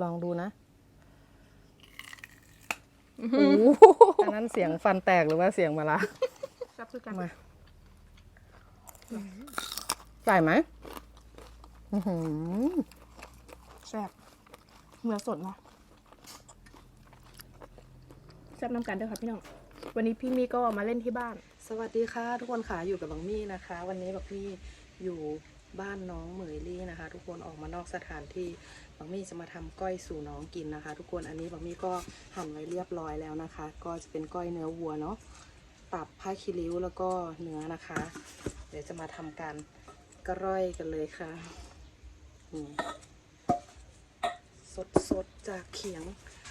ลองดูนะอื้อโอ้หือโหอันนั้นเสียงฟันแตกหรือว่าเสียงมาละแซ่บคือกันมาใส่ไหมอื้อหือแซ่บเนื้อสดเนาะแซ่บน้ำกันด้วยค่ะพี่น้อง วันนี้พี่มี่ก็มาเล่นที่บ้าน สวัสดีค่ะ ทุกคนค่ะอยู่กับบังมี่นะคะ วันนี้บังมี่อยู่ บ้านน้องเหมยลี่นะคะ ทุกคนออกมานอกสถานที่บังมี่จะมาทำก้อยสู่น้องกินนะคะ ทุกคนอันนี้บังมี่ก็หั่นไว้เรียบร้อยแล้วนะคะ ก็จะเป็นก้อยเนื้อวัวเนาะตับผ้าคีริ้วแล้วก็เนื้อนะคะ เดี๋ยวจะมาทำการกระร่อยกันเลยค่ะนี่สดสดจากเขียง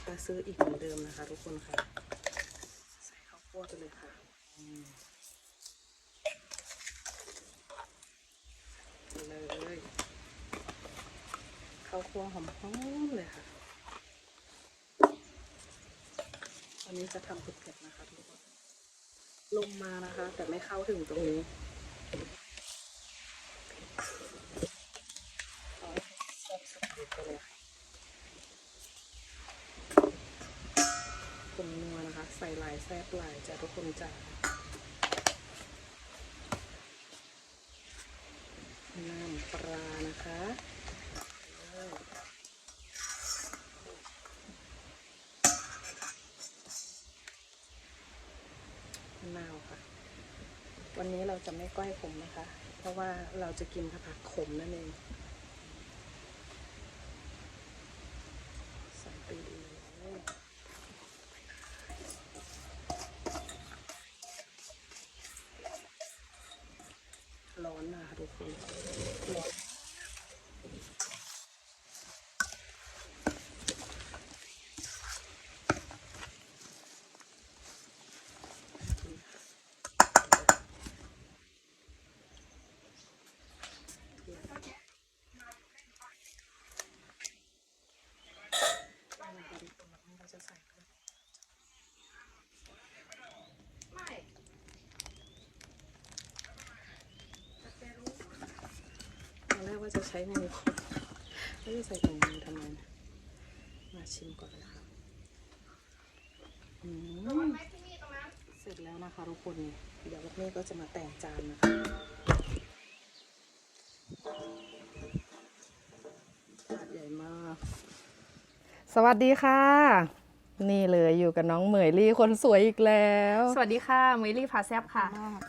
มาซื้ออีกเหมือนเดิมนะคะ ทุกคนค่ะ ใส่ข้าวคั่วไปเลยค่ะ เลย ข้าวคั่วหอมๆเลยค่ะอันนี้จะทำเผ็ดๆนะคะทุกคนลงมานะคะ แต่ไม่เข้าถึงตรงนี้เอาให้แซ่บสูบไปเลยค่ะคนนัวนะคะ ใส่ลายแซ่บลายจ้ะทุกคนจ้ะ น้ำปลานะคะมะนาวค่ะ วันนี้เรา จะไม่ก้อยขมนะคะ เพราะว่าเราจะกินผักขมนั่นเองใส่ไปเลยร้อนนะคะทุกคนร้อน เราจะใส่ไปตอนแรกว่าจะ ใช้มือคนแล้ใส่ถุงมือทำไมนะมาชิมก่อนเลยค่ะอืมเสร็จแล้วนะคะทุกคน เดี๋ยวแม่ก็จะมาแต่งจานนะคะถาดใหญ่มาก สวัสดีค่ะ นี่เลยอยู่กับน้องเหมยลี่คนสวยอีกแล้ว สวัสดีค่ะมวยลี่พาแซบค่ะ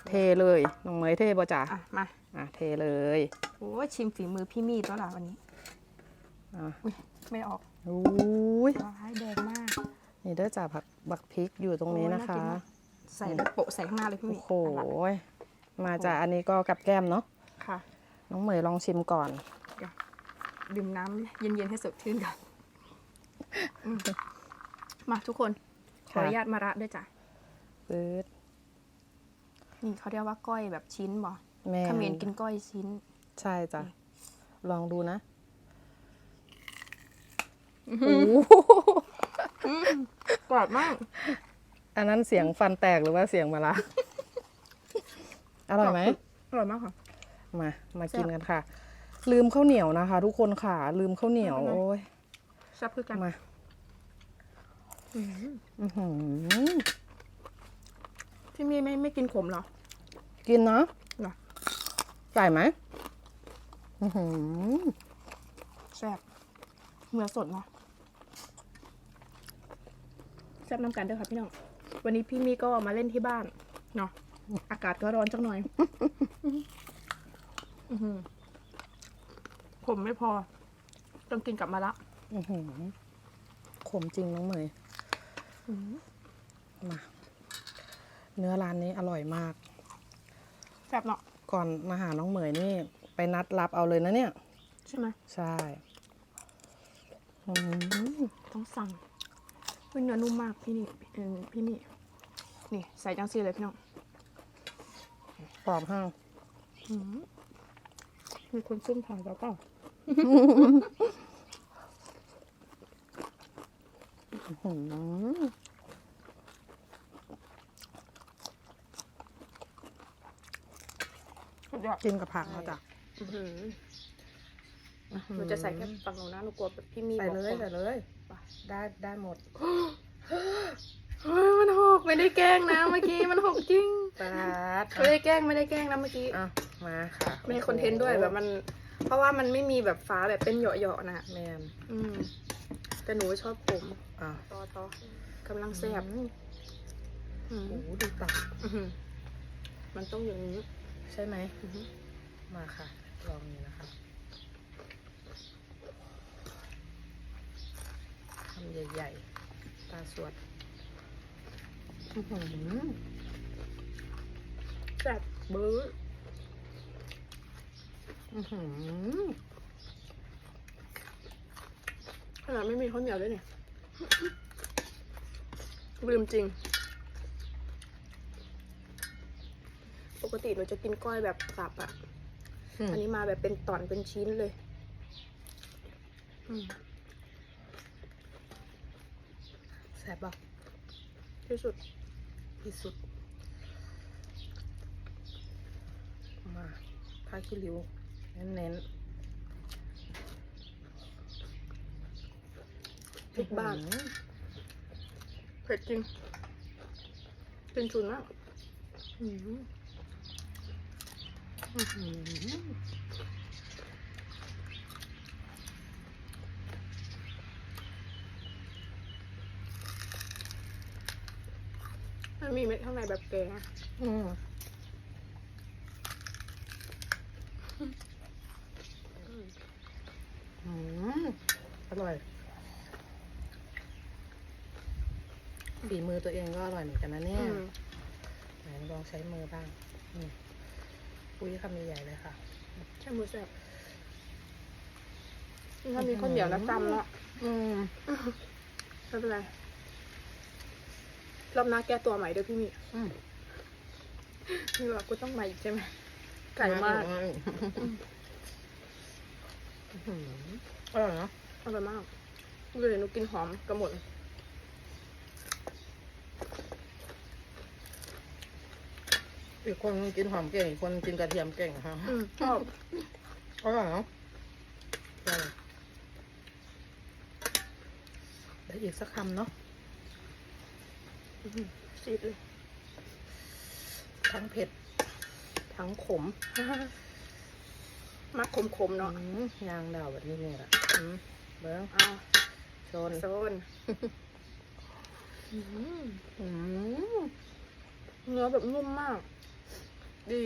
เทเลยน้องเหมยเทบ่จ๋าอะมาอะเทเลยโอ้ยชิมฝีมือพี่มี่ตัวละวันนี้อะอุ้ยไม่ออกอุ้ยว้ายแดงมากนี่เด้อจ่าผักบักพริกอยู่ตรงนี้นะคะโอ้ยน่ากินมากใส่แบบโปะใส่ข้างหน้าเลยพี่โอ้มี่โหเอาละมาจากอันนี้ก็กับแก้มเนาะค่ะ น้องเหมยลองชิมก่อนดื่มน้ำเย็นๆให้สดชื่นกันอืม มาทุกคน ขออนุญาตมาระด้วยจ้ะปื๊ดนี่เขาเรียกว่าก้อยแบบชิ้นบ่แม่เขมรกินก้อยชิ้น ใช่จ้ะ ลองดูนะอื้อโอ้หือโหกรอบมาก อันนั้นเสียงฟันแตกหรือว่าเสียงมาละอร่อยไหมอร่อยมากค่ะ มา มาแซ่บกินกันค่ะ ลืมข้าวเหนียวนะคะ ทุกคนค่ะ ลืมข้าวเหนียวไม่เป็นไรโอ้ยแซ่บคือกันมา อื้อหืออื้อหือพี่มี่ไม่ไม่กินขมเหรอ กินเนาะเหรอ ใส่ไหมอื้อหือแซ่บเนื้อสดเนาะแซ่บน้ำกันด้วยค่ะพี่น้อง วันนี้พี่มี่ก็มาเล่นที่บ้านเนาะ อากาศก็ร้อนจังหน่อยอื้อหือขมไม่พอ ต้องกินกับมะระอื้อหือขมจริงน้องเหมยอื้อหือ มาเนื้อร้านนี้อร่อยมาก แซ่บเนาะก่อนมาหาน้องเหมยนี่ ไปนัดรับเอาเลยนะเนี่ย ใช่ไหมใช่อื้อหือต้องสั่งเฮ้ยเนื้อนุ่มมากพี่นี่เออพี่มี่ นี่ใส่จังซีเลยพี่น้องกรอบห้างอื้อหือมีคนซุ่มถ่ายแล้วเปล่า อื้อหือ สุดยอดกินกับผักนะจ๊ะอื้อหือหนูจะใส่แค่ฝั่งหนูนะหนูกลัวแบบพี่มีใส่บอกเลยก่อนใส่เลยไปได้ได้หมดเฮ้ยมันหกไม่ได้แกล้งนะเมื่อกี้มันหกจริงปาดไม่ได้แกล้งไม่ได้แกล้งนะเมื่อกี้อะมาค่ะไม่ได้คอนเทนต์ด้วยแบบมัน เพราะว่ามันไม่มีแบบฟ้าแบบเป็นเหยาะๆนะแมนอืม แต่หนูชอบผมอะต่อต่อกำลังแซ่บอืมอืมโอ้โหดูตับอื้อหือมันต้องอย่างนี้ ใช่ไหมอื้อหือมาค่ะ ลองนี้นะคะทำใหญ่ ๆ ตาสวดอื้อหือแซ่บเบื้ออื้อหือ ขนาดไม่มีข้าวเหนียวด้วยเนี่ยลืมจริง ปกติหนูจะกินก้อยแบบสับอะอืม อันนี้มาแบบเป็นตอนเป็นชิ้นเลยอืมแซ่บป่ะที่สุด ที่สุด มาผ้าขี้ริ้วเน้นๆ พริกบ้านอื้อหือเผ็ดจริงเป็นชุนมากอืมอื้อหือมันมีเม็ดข้างในแบบแกงอะอืมอืมอร่อย ฝีมือตัวเองก็อร่อยเหมือนกันนะเนี่ยอืมไหนลองใช้มือบ้างนี่ปุ้ยคำใหญ่ๆเลยค่ะแค่มือแซ่บถ้ามีข้าวเหนียวแล้วจำเนาะอืมไม่เป็นไรรอบหน้าแก้ตัวใหม่เด้วยพี่มีอืมพี่ว่ากูต้องมาอีกใช่ไหมไก่มากอื้อหืออร่อยเนาะอร่อยมากดูเลยหนูกินหอมกระหมด อีกคนกินหอมเก่งอีกคนกินกระเทียมเก่งค่ะอืมชอบอร่อยเนาะได้เลยเดี๋ยวอีกสักคำเนาะซีดเลย ทั้งเผ็ด ทั้งขม มักขมๆเนาะอืมยางดาวแบบนี้เนี่ยแหละอืมเบิ้งเอาชนโซนอืมอืมเนื้อแบบนุ่มมาก ดี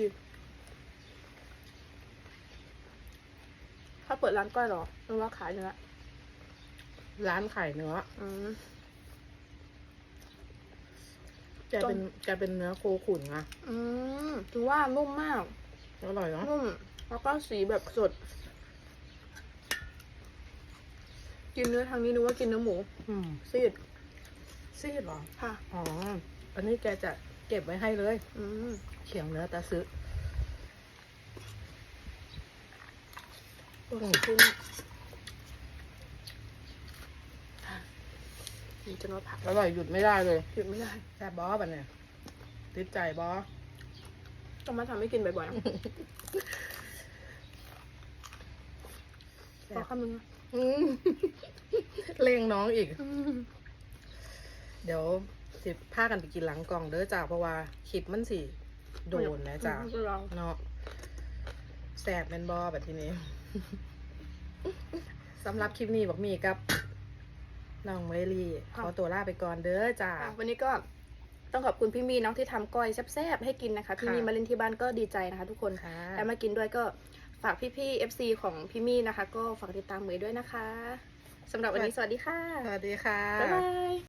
ถ้าเปิดร้านก้อยเหรอนึกว่าขายเนื้อร้านขายเนื้ออืมจะเป็นจะเป็นเนื้อโคขุนนะอืมถือว่านุ่มมาก อร่อยเนาะนุ่ม แล้วก็สีแบบสด กินเนื้อทางนี้นึกว่ากินเนื้อหมู อืมซีด ซีดเหรอ ค่ะ อ๋อ อันนี้แกจะเก็บไว้ให้เลย อืม เขียงเนื้อตาซื้อโอ้ยคุณมีจะนวดผักอร่อยหยุดไม่ได้เลยหยุดไม่ได้แซ่บบอสป่ะเนี่ยติดใจบอสต้องมาทำให้กินบ่อยๆนะแซ่ขอบคำนึงนะอืมเล่งน้องอีกอืมเดี๋ยวสิพากันไปกินหลังกล่องเด้อจ้าเพราะว่าคลิปมันสิ โดนนะจ้าอืมลองเนาะแสบเป็นบอแบบทีนี้สำหรับคลิปนี้บอกมีกับน้องเมลี่ขอตัวลาไปก่อนเด้อจ้าอะวันนี้ก็ต้องขอบคุณพี่มีน้องที่ทำก้อยแซ่บๆให้กินนะคะ พี่มีค่ะมาเล่นที่บ้านก็ดีใจนะคะทุกคนค่ะแล้วมากินด้วยก็ฝากพี่ๆ FC ของพี่มีนะคะ ก็ฝากติดตามเหมยด้วยนะคะสำหรับวันนี้สวัสดีค่ะ สวัสดีค่ะ บ๊ายบาย